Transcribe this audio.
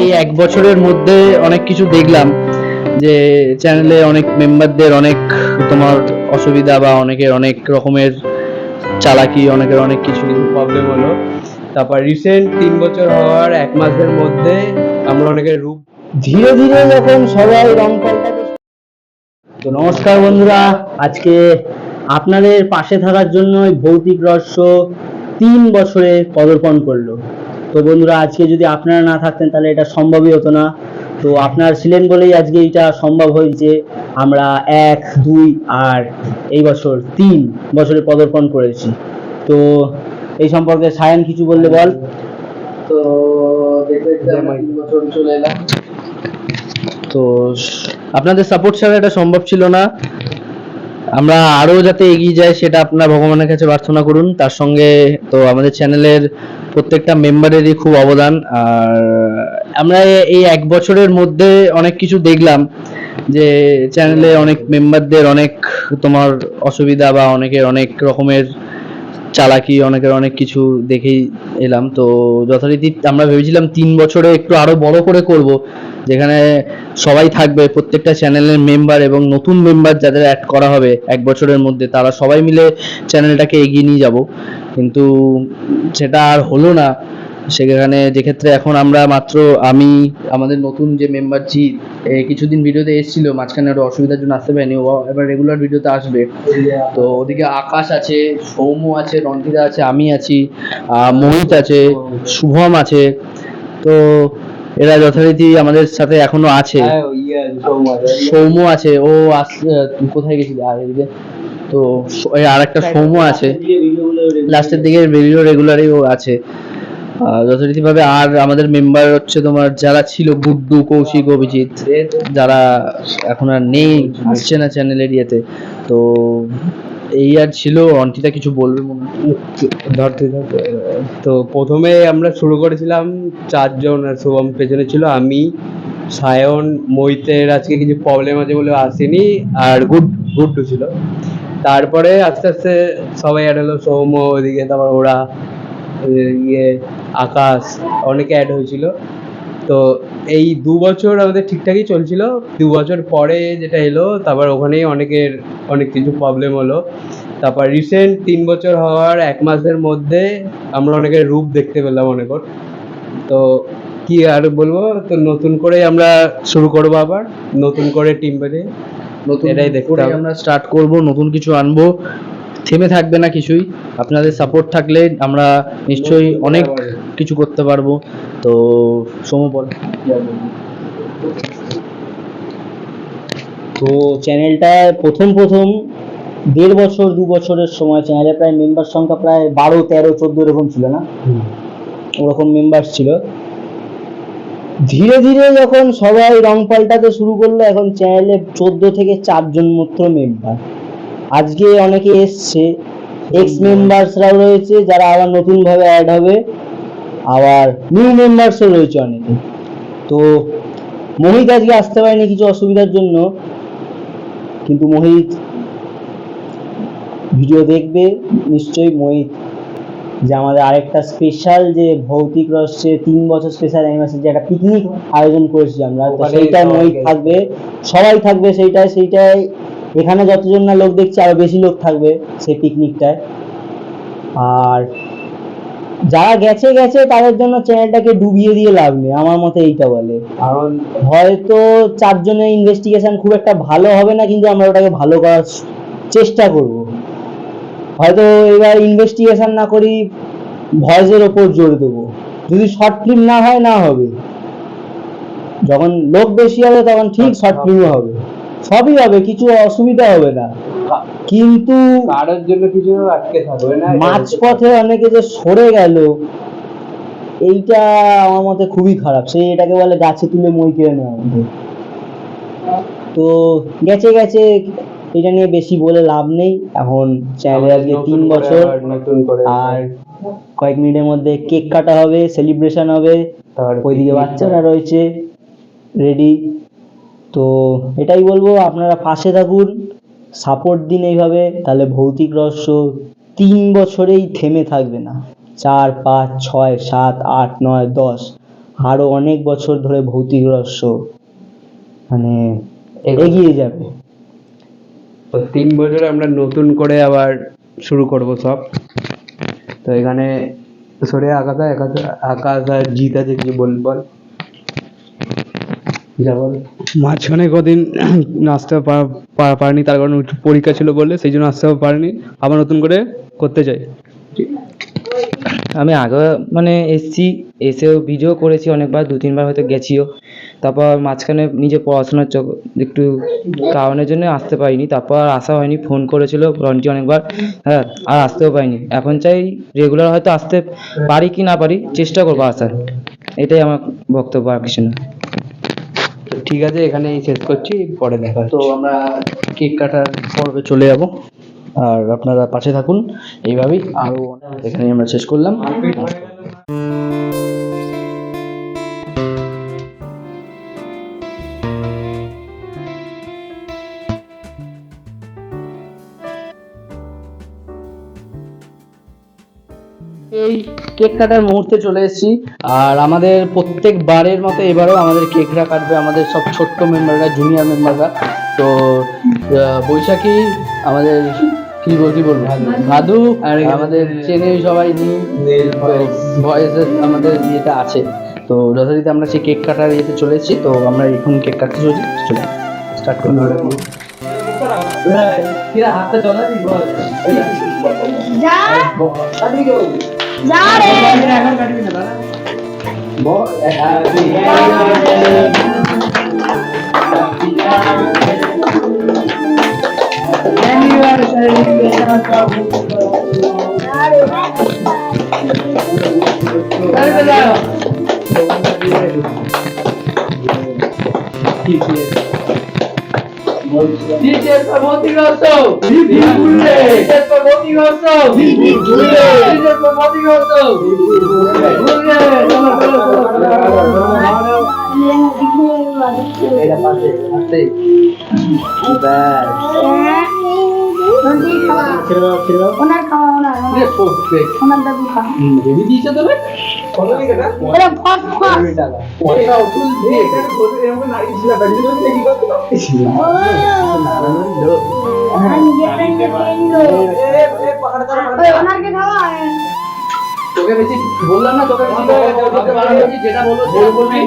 এই এক বছরের মধ্যে অনেক কিছু দেখলাম যে চ্যানেলে অনেক মেম্বারদের অনেক তোমার অসুবিধা বা অনেকের অনেক রকমের চালাকি অনেকের অনেক কিছু প্রবলেম হলো। তারপর রিসেন্ট তিন বছর হওয়ার এক মাসের মধ্যে আমরা অনেকের রূপ ধীরে ধীরে যখন সবাই রং তো নমস্কার বন্ধুরা, আজকে আপনাদের পাশে থাকার জন্য ভৌতিক রহস্য তিন বছরে পদার্পণ করল। তো বন্ধুরা, আজকে যদি আপনারা না থাকতেন তাহলে এটা সম্ভবই হতো না। তো আপনারা ছিলেন বলেই আজকে এটা সম্ভব হয়েছে। আমরা এক, দুই আর এই বছর তিন বছরে পদর্পণ করেছি। তো এই সম্পর্কে সায়ন কিছু বললে বল। তো বছর চলে এলাম। তো আপনাদের সাপোর্ট ছাড়া এটা সম্ভব ছিল না। আমরা আরও যাতে এগিয়ে যাই সেটা আপনার ভগবানের কাছে প্রার্থনা করুন। তার সঙ্গে তো আমাদের চ্যানেলের প্রত্যেকটা মেম্বারেরই খুব অবদান। আর আমরা এই এক বছরের মধ্যে অনেক কিছু দেখলাম যে চ্যানেলে অনেক মেম্বারদের অনেক তোমার অসুবিধা বা অনেকের অনেক রকমের চালাকি, অনেকের অনেক কিছু দেখেই এলাম। তো যথারীতি আমরা ভেবেছিলাম তিন বছরে একটু আরও বড় করে করব, যেখানে সবাই থাকবে, প্রত্যেকটা চ্যানেলের মেম্বার এবং নতুন মেম্বার যাদের অ্যাড করা হবে এক বছরের মধ্যে, তারা সবাই মিলে চ্যানেলটাকে এগিয়ে নিয়ে যাব। কিন্তু সেটা আর হলো না। সেখানে যেক্ষেত্রে এখন আমরা মাত্র আমি আমাদের নতুন যে মেম্বার জিৎ কিছুদিন ভিডিওতে এসেছিল মাঝখানে ওর অসুবিধার জন্য আসতে পারেনি ও এবার রেগুলার ভিডিওতে আসবে। তো ওদিকে আকাশ আছে সৌম্য আছে রন্টিদা আছে আমি আছি মোহিত আছে শুভম আছে। তো এরা যথারীতি আমাদের সাথে এখনও আছে। হ্যাঁ ইয়ে সৌম আছে। সৌম্য আছে ও কোথায় গেছিলি? আর এদিকে? তো আর একটা সৌম্য আছে। লাস্টের দিকে ভিডিও রেগুলারই ও আছে। যথারীতিভাবে আর আমাদের মেম্বার হচ্ছে তোমার যারা ছিল গুড্ডু কৌশিক, অভিজিৎ যারা এখন আর নেই, আসছে না চ্যানেলের ইয়েতে। তো এই আর ছিল অন্টিতা কিছু বলবে মনে। ধরতে তো প্রথমে আমরা শুরু করেছিলাম, চারজন আর শুভম পেছনে ছিল, আমি, সায়ন মৈতের আজকে কিছু প্রবলেম আছে বলে আসেনি, আর গুড, গুড্ডু ছিল। তারপরে আস্তে আস্তে সবাই অ্যাড হলো, সৌম্য ওদিকে, তারপর ওরা ইয়ে আকাশ অনেকে অ্যাড হয়েছিল। তো এই দু বছর আমাদের ঠিকঠাকই চলছিল। দু বছর পরে যেটা এলো তারপর ওখানেই অনেকের অনেক কিছু প্রবলেম হলো। তারপর রিসেন্ট তিন বছর হওয়ার এক মাসের মধ্যে আমরা অনেকের রূপ দেখতে পেলাম অনেকর তো কি আর বলব তো নতুন করে আমরা শুরু করব আবার। নতুন করে টিম বানিয়ে নতুন এটাই দেখতে। আমরা স্টার্ট করব নতুন কিছু আনব। থেমে থাকবে না কিছুই। আপনাদের সাপোর্ট থাকলে আমরা নিশ্চয়ই অনেক কিছু করতে পারব। তো সোম বল। তো চ্যানেলটায় প্রথম প্রথম দেড় বছর দু বছরের সময় চ্যানেলে প্রায় মেম্বার সংখ্যা প্রায় বারো তেরো চোদ্দ এরকম ছিল না? ওরকম মেম্বার ছিল। ধীরে ধীরে যখন সবাই রং পাল্টাতে শুরু করল এখন চ্যানেলে চোদ্দ থেকে চারজন মাত্র মেম্বার আজকে অনেকে এসছে এক্স মেম্বার্সরাও রয়েছে যারা আবার নতুনভাবে অ্যাড হবে আবার নিউ মেম্বার্সও রয়েছে অনেকে। তো মোহিত আজকে আসতে পারেনি কিছু অসুবিধার জন্য কিন্তু মোহিত ভিডিও দেখবে নিশ্চয়ই মোহিত যে আমাদের আরেকটা স্পেশাল যে ভৌতিক রহস্যে তিন বছর স্পেশাল অ্যানিভার্সারি যে একটা পিকনিক আয়োজন করেছি আমরা তো সেইটাই মোহিত থাকবে সবাই থাকবে সেইটাই সেইটাই এখানে যতজন না লোক দেখছি আরও বেশি লোক থাকবে সেই পিকনিকটায় আর যারা গেছে গেছে তাদের জন্য চ্যানেলটাকে ডুবিয়ে দিয়ে লাভ নেই আমার মতে এইটা বলে। কারণ হয়তো চারজনের ইনভেস্টিগেশন খুব একটা ভালো হবে না কিন্তু আমরা ওটাকে ভালো করার চেষ্টা করব। হয়তো এবার ইনভেস্টিগেশন না করি ভয়েসের ওপর জোর দেবো। যদি শর্ট ফিল্ম না হয় না হবে। যখন লোক বেশি হবে তখন ঠিক শর্ট ফিল্ম হবে। সবই হবে কিছু অসুবিধা হবে না। কিন্তু কারোর জন্য কিছু আটকে থাকবে না মাঝপথে অনেকে যে সরে গেল এইটা আমার মতে খুবই খারাপ। সেই এটাকে বলে গাছে তুলে মই কেড়ে নেওয়া। তো গেছে গেছে এটা নিয়ে বেশি বলে লাভ নেই। এখন চ্যানেলে আজকে তিন বছর। আর কয়েক মিনিটের মধ্যে কেক কাটা হবে সেলিব্রেশন হবে। ওইদিকে বাচ্চারা রয়েছে রেডি তো এটাই বলব আপনারা পাশে থাকুন সাপোর্ট দিন এইভাবে তাহলে ভৌতিক রহস্য তিন বছরেই থেমে থাকবে না। চার পাঁচ ছয় সাত আট নয় দশ আরও অনেক বছর ধরে ভৌতিক রহস্য মানে এগিয়ে যাবে। তো তিন বছরে আমরা নতুন করে আবার শুরু করব সব। তো এখানে সরে আকাশ আকাশ আকাশ আর জিত আছে কিছু বল বল। বল মাঝখানে কদিন আসতে পারিনি তার কারণ একটু পরীক্ষা ছিল বলে সেই জন্য আসতে পারিনি। আবার নতুন করে করতে চাই। আমি আগে মানে এসছি এসেও ভিডিও করেছি অনেকবার দু তিনবার হয়তো গেছিও। তারপর মাঝখানে নিজে পড়াশোনার চক একটু কারণের জন্য আসতে পারিনি। তারপর আর আসা হয়নি ফোন করেছিল রন্টি অনেকবার হ্যাঁ আর আসতেও পারিনি। এখন চাই রেগুলার হয়তো আসতে পারি কি না পারি চেষ্টা করব আসার। এটাই আমার বক্তব্য আর কিছু না। ঠিক আছে এখানেই শেষ করছি পরে দেখা তো আমরা কেক কাটার পর্বে চলে যাব। আর আপনারা পাশে থাকুন এইভাবেই। আরও এখানেই আমরা শেষ করলাম। এই কেক কাটার মুহূর্তে চলে এসেছি। আর আমাদের প্রত্যেক বারের মতো এবারেও আমাদের কেকরা কাটবে আমাদের সব ছোট্ট মেম্বাররা জুনিয়র মেম্বাররা। তো বৈশাখী আমাদের কি বল কি বলব? ভাদু। আর আমাদের চেনে সবাই ভয়েসের আমাদের ইয়েটা আছে। তো যথারীতি আমরা সেই কেক কাটার ইয়েতে চলে এসেছি। তো আমরা এখন কেক কাটতে চলেছি। চলে স্টার্ট করুন হাতটা চলা যা যা রে Dices famoso! Dices famoso! Dices famoso! এটা পাশে ওনার খাওয়া ওনার। ওনার দাদু খাওয়া। দিয়েছে তবে তোকে বেশি বললাম না তোকে যেটা বলবি।